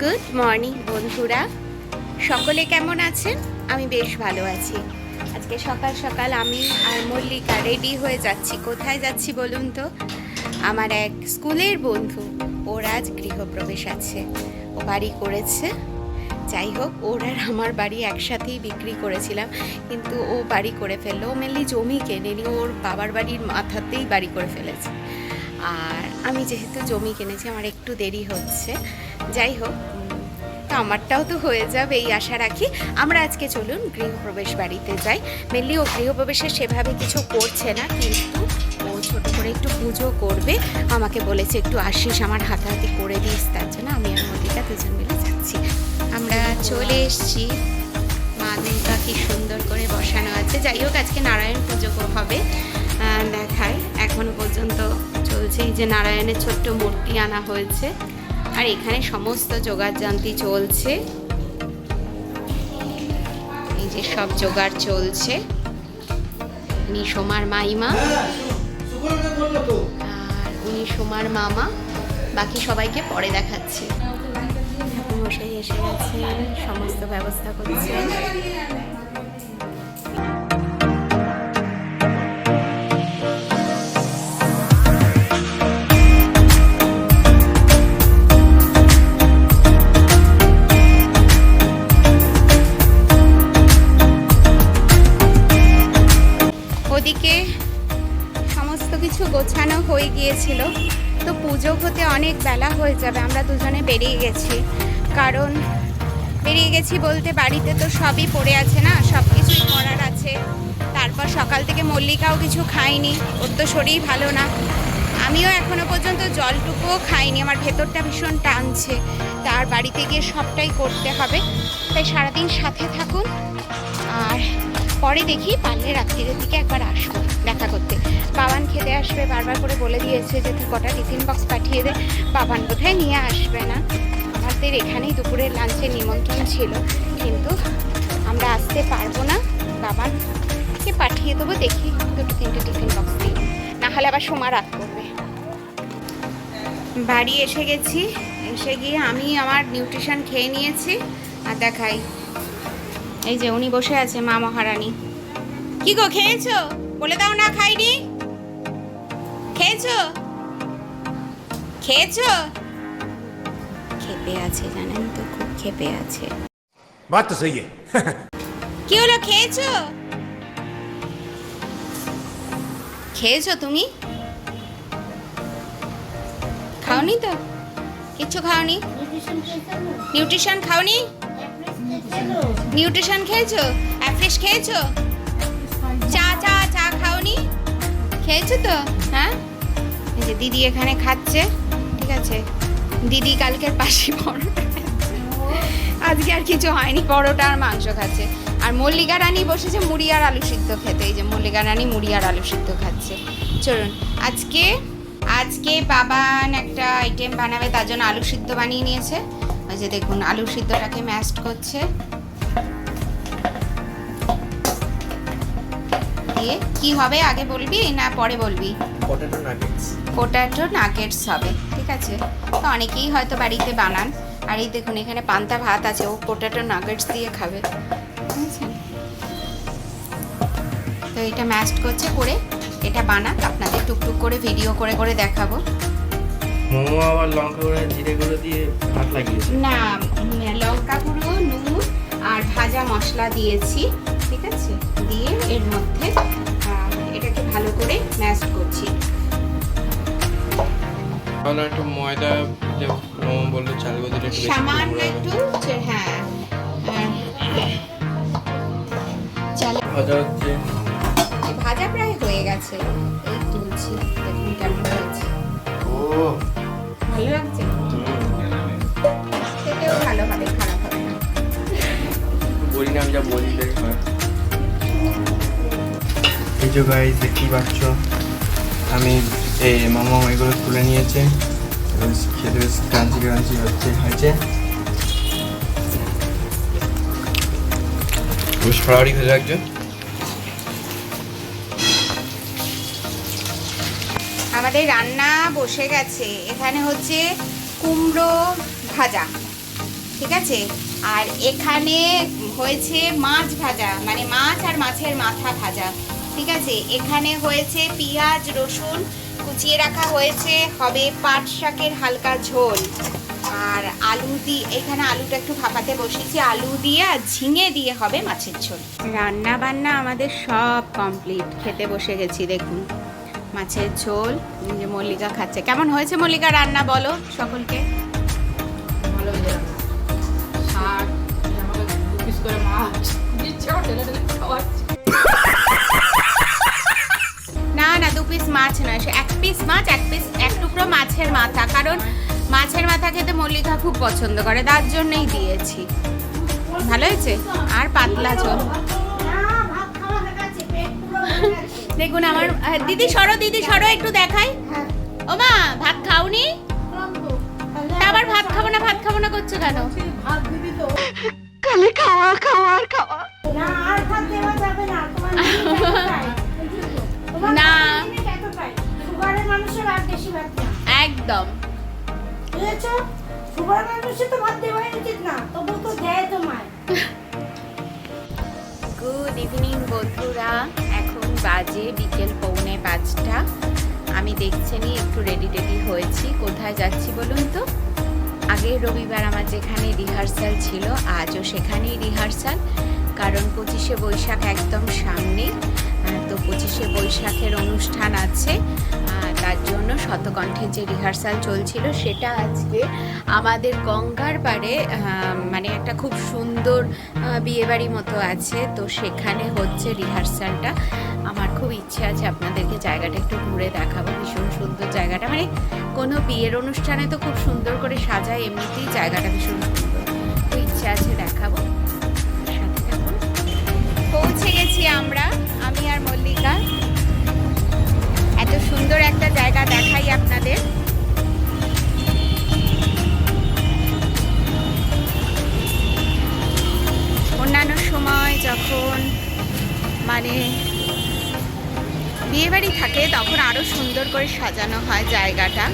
Good morning, বন্ধুরা। সকলে কেমন আছেন? আমি বেশ ভালো আছি। আজকে সকাল সকাল আমি আর মল্লিকা রেডি হয়ে যাচ্ছি। কোথায় যাচ্ছি বলুন তো? আমার এক স্কুলের বন্ধু, ওর আজ গৃহপ্রবেশ আছে। ও বাড়ি করেছে। যাই হোক, ওর আর আমার বাড়ি একসাথেই বিক্রি করেছিলাম। কিন্তু ও বাড়ি করে ফেলল। ও মেনলি জমি কেনেনি। ওর বাবার বাড়ির মাথাতেই বাড়ি করে ফেলেছে। আর আমি যেহেতু জমি কিনেছি, আমার একটু দেরি হচ্ছে। যাই হোক তো আমারটাও তো হয়ে যাবে এই আশা রাখি। আমরা আজকে চলুন গৃহপ্রবেশ বাড়িতে যাই। মেনলি ও গৃহপ্রবেশে সেভাবে কিছু করছে না, কিন্তু ও ছোট করে একটু পুজো করবে। আমাকে বলেছে, একটু আসিস, আমার হাতাহাতি করে দিস। তার জন্য আমি আর মল্লিকা দুজন মিলে যাচ্ছি। আমরা চলে এসছি। মা দুর্গা কি সুন্দর করে বসানো আছে। যাই হোক, আজকে নারায়ণ পুজো হবে দেখাই এখনও পর্যন্ত চলছে এই যে নারায়ণের ছোট্ট মূর্তি আনা হয়েছে। আর এখানে সমস্ত যোগাড়যন্ত্রী চলছে। এই যে সব জোগাড় চলছে। উনি সোমার মাইমা। আর উনি সোমার মামা। বাকি সবাইকে পরে দেখাচ্ছি। মশাই এসে গেছে সমস্ত ব্যবস্থা করছে হয়ে গিয়েছিল। তো পুজো হতে অনেক বেলা হয়ে যাবে, আমরা দুজনে বেরিয়ে গেছি। কারণ বেরিয়ে গেছি বলতে বাড়িতে তো সবই পড়ে আছে না সব কিছুই করার আছে। তারপর সকাল থেকে মল্লিকাও কিছু খাইনি ওর তো শরীর ভালো না। আমিও এখনও পর্যন্ত জলটুকুও খাইনি, আমার ভেতরটা ভীষণ টানছে। তার বাড়িতে গিয়ে সবটাই করতে হবে। তাই সারাদিন সাথে থাকুন। আর পরে দেখি পারলে রাত্রিরের দিকে একবার আসব দেখা করতে। বাবান খেতে আসবে, বারবার করে বলে দিয়েছে যে তুই কটা টিফিন বক্স পাঠিয়ে দে, বাবান বোধহয় নিয়ে আসবে না। আমাদের এখানেই দুপুরের লাঞ্চের নিমন্ত্রণ ছিল, কিন্তু আমরা আসতে পারব না। বাবানকে পাঠিয়ে দেবো, দেখি দুটো তিনটে টিফিন বক্স দিই না হলে আবার সোমা রাত করবে। বাড়ি এসে গেছি, এসে গিয়ে আমি আমার নিউট্রিশন খেয়ে নিয়েছি, আর দেখাই। এই যে উনি বসে আছে মা মহারানী। কি গো খেয়েছো? বলে দাও না খাইনি। খেয়েছো? খেয়েছো? খেপে আছে জানেন তো খুব খেপে আছে। বাত তো সহি কি হলো খেয়েছো? খেয়েছো তুমি? খাওনি তো? কিচ্ছু খাওনি? নিউট্রিশন খাওনি? নিউট্রিশন খেয়েছো? অ্যাফ্রেশ খেয়েছো? চা চা চা খাওনি? খেয়েছো তো? হ্যাঁ? এই যে দিদি এখানে খাচ্ছে, ঠিক আছে? দিদি কালকের পাশে পরোটা আজকে আর কিছু হয়নি, পরোটা আর মাংস খাচ্ছে। আর মল্লিকা রানী বসেছে মুড়ি আর আলু সিদ্ধ খেতে। এই যে মল্লিকা রানী মুড়ি আর আলু সিদ্ধ খাচ্ছে। চলুন, আজকে আজকে বাবান একটা আইটেম বানাবে, তার জন্য আলু সিদ্ধ বানিয়ে নিয়েছে। ওই যে দেখুন আলু সিদ্ধটাকে ম্যাস্ট করছে। দিয়ে কি হবে আগে বলবি না পরে বলবি? পটেটো নাগেটস পটেটো নাগেটস হবে ঠিক আছে? তো অনেকেই হয়তো বাড়িতে বানান। আর এই দেখুন এখানে পান্তা ভাত আছে ও পটেটো নাগেটস দিয়ে খাবে। তো এটা ম্যাস্ট করছে করে এটা বানাক আপনাদের টুকটুক করে ভিডিও করে করে দেখাবো। মোমো আবার লঙ্কা গুঁড়ো জিরে গুঁড়ো দিয়ে ভাত লাগিয়েছে। না লঙ্কা গুঁড়ো নুন আর ভাজা মশলা দিয়েছি ঠিক আছে? দিয়ে এর মধ্যে এটাকে ভালো করে ম্যাশ করছি। তাহলে একটু ময়দা যে মোমো বলল চাল একটু সামান্য একটু হ্যাঁ ভাজা হচ্ছে। ভাজা প্রায় হয়ে গেছে। এই তুলছি দেখুন কেমন হয়েছে। ও যা বলি হয় এই যে গাইজ দেখতেই পাচ্ছ আমি এই মোমো এগুলো তুলে নিয়েছে। খেতে বেশ ক্রাঞ্চি ক্রাঞ্চি হচ্ছে হয়েছে। বেশ আমাদের রান্না বসে গেছে। এখানে হচ্ছে কুমড়ো ভাজা। ঠিক আছে? আর এখানে হয়েছে মাছ ভাজা মানে মাছ আর মাছের মাথা ভাজা। ঠিক আছে? এখানে হয়েছে পেঁয়াজ, রসুন কুচিয়ে রাখা হয়েছে। হবে পাট শাকের হালকা ঝোল। আর আলু দিয়ে, এখানে আলুটা একটু ভাপাতে বসেছি আলু দিয়ে আর ঝিঙে দিয়ে হবে মাছের ঝোল। রান্না বান্না আমাদের সব কমপ্লিট। খেতে বসে গেছি, দেখুন। মাছের ঝোল যে মল্লিকা খাচ্ছে। কেমন হয়েছে মল্লিকা রান্না বলো সকলকে? না না, দু পিস মাছ নয় সে এক পিস মাছ, এক পিস এক টুকরো মাছের মাথা। কারণ মাছের মাথা খেতে মল্লিকা খুব পছন্দ করে, তার জন্যই দিয়েছি। ভালো হয়েছে? আর পাতলা ঝোল দেখুন আমার দিদি সরো দিদি সরো, একটু দেখাই। ও মা ভাত খাওনি? আবার ভাত খাব না, ভাত খাব না করছ কেন? ভাত দিবি তো না আর ভাত দেওয়া যাবে না। তোমার না। সুগারের মানুষের আর বেশি ভাত একদম। বুঝেছ? সুগার মানুষের তো ভাত দেওয়াই উচিত না। তবু তো দেয় তোমায়। গুড ইভিনিং বন্ধুরা। এখন বাজে বিকেল পৌনে পাঁচটা। আমি দেখছেনই একটু রেডি টেডি হয়েছি। কোথায় যাচ্ছি বলুন তো? আগের রবিবার আমার যেখানে রিহার্সাল ছিল, আজও সেখানেই রিহার্সাল কারণ পঁচিশে বৈশাখ একদম সামনে তো পঁচিশে বৈশাখের অনুষ্ঠান আছে। জন্য শতকণ্ঠের যে রিহার্সাল চলছিল, সেটা আজকে আমাদের গঙ্গার পাড়ে মানে একটা খুব সুন্দর বিয়েবাড়ি মতো আছে। তো সেখানে হচ্ছে রিহার্সালটা। আমার খুব ইচ্ছে আছে আপনাদেরকে জায়গাটা একটু ঘুরে দেখাবো। ভীষণ সুন্দর জায়গাটা। মানে কোনো বিয়ের অনুষ্ঠানে তো খুব সুন্দর করে সাজায়, এমনিতেই জায়গাটা ভীষণ সুন্দর। তো ইচ্ছে আছে দেখাবো। করে সাজানো হয় জায়গাটা।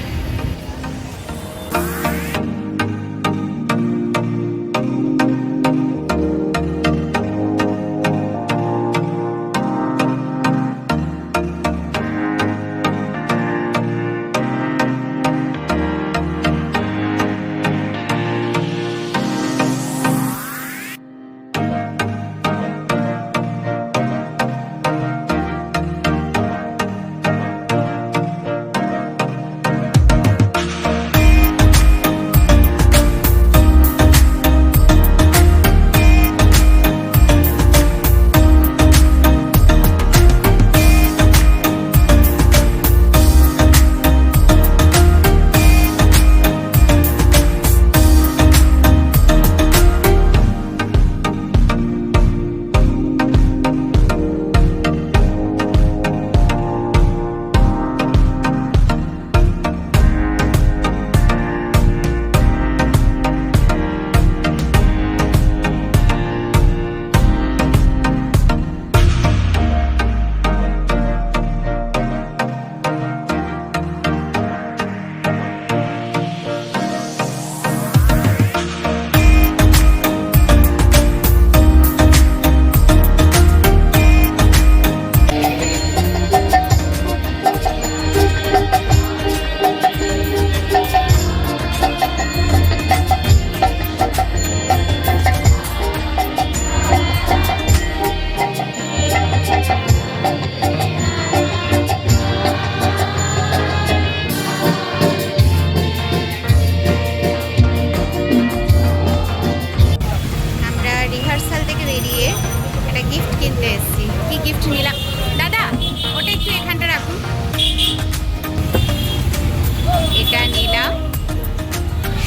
রিহার্সাল থেকে বেরিয়ে একটা গিফট কিনতে এসেছি। কি গিফট নিলাম? দাদা, ওটা একটু এখানটা রাখুন। এটা নিলাম।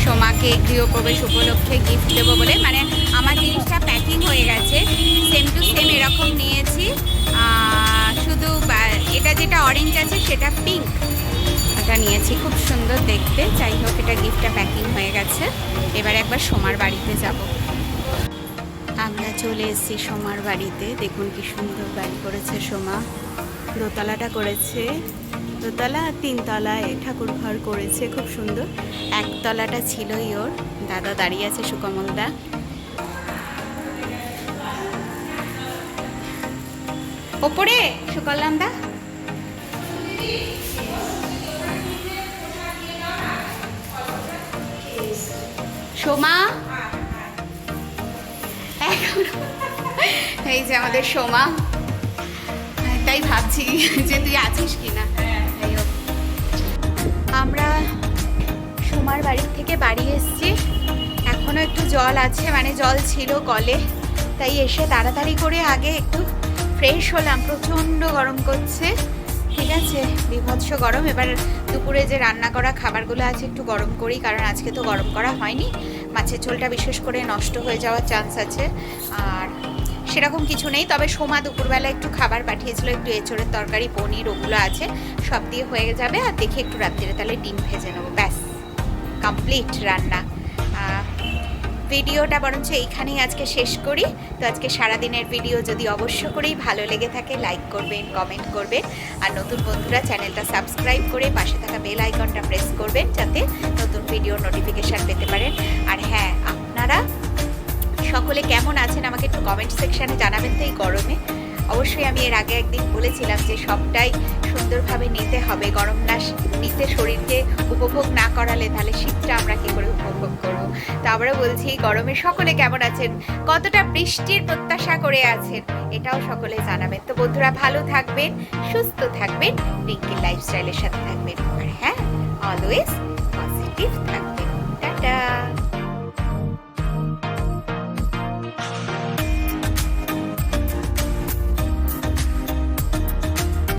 সোমাকে গৃহপ্রবেশ উপলক্ষে গিফট দেবো বলে। মানে আমার জিনিসটা প্যাকিং হয়ে গেছে। সেম টু সেম এরকম নিয়েছি। শুধু এটা যেটা অরেঞ্জ আছে, সেটা পিঙ্ক এটা নিয়েছি খুব সুন্দর দেখতে। যাই হোক, এটা গিফটটা প্যাকিং হয়ে গেছে। এবার একবার সোমার বাড়িতে যাব। আমরা চলে এসেছি সোমার বাড়িতে। দেখুন কি সুন্দর বাড়ি করেছে সোমা। দোতলাটা করেছে। দোতলা আর তিনতলায় ঠাকুর ঘর করেছে, খুব সুন্দর। একতলাটা ছিলই ওর। দাদা দাঁড়িয়ে আছে সুকমলদা ওপরে, সুকল্যাণ দা। সোমা। এই যে আমাদের সোমা। তাই ভাবছি যে তুই আছিস কিনা। আমরা সোমার বাড়ির থেকে বাড়ি এসেছি। এখনও একটু জল আছে মানে জল ছিল কলে। তাই এসে তাড়াতাড়ি করে আগে একটু ফ্রেশ হলাম। প্রচণ্ড গরম করছে। ঠিক আছে? বিভৎস গরম। এবার দুপুরে যে রান্না করা খাবারগুলো আছে একটু গরম করি, কারণ আজকে তো গরম করা হয়নি। মাছের ঝোলটা বিশেষ করে নষ্ট হয়ে যাওয়ার চান্স আছে। আর সেরকম কিছু নেই। তবে সোমা দুপুরবেলা একটু খাবার পাঠিয়েছিল, একটু এঁচড়ের তরকারি, পনির, ওগুলো আছে, সব দিয়ে হয়ে যাবে। আর দেখি একটু রাত্রিরে তাহলে ডিম ভেজে নেব। ব্যাস কমপ্লিট রান্না। ভিডিওটা বরঞ্চ এইখানেই আজকে শেষ করি। তো আজকে সারাদিনের ভিডিও যদি অবশ্য করেই ভালো লেগে থাকে লাইক করবেন কমেন্ট করবেন। আর নতুন বন্ধুরা চ্যানেলটা সাবস্ক্রাইব করে পাশে থাকা বেল আইকনটা প্রেস করবেন, যাতে নতুন ভিডিও নোটিফিকেশান পেতে পারেন। আর হ্যাঁ আপনারা সকলে কেমন আছেন আমাকে একটু কমেন্ট সেকশানে জানাবেন তো এই গরমে। অবশ্যই আমি এর আগে একদিন বলেছিলাম যে সবটাই সুন্দরভাবে নিতে হবে, গরম না নিতে শরীরকে উপভোগ না করালে তাহলে শীতটা আমরা কী করে উপভোগ করব? তো আমরা বলছি, গরমে সকলে কেমন আছেন? কতটা বৃষ্টির প্রত্যাশা করে আছেন? এটাও সকলে জানাবেন। তো বন্ধুরা, ভালো থাকবেন, সুস্থ থাকবেন রিঙ্কির লাইফস্টাইলের সাথে থাকবেন। আর হ্যাঁ অলওয়েজ পজিটিভ থাকবেন। টাটা!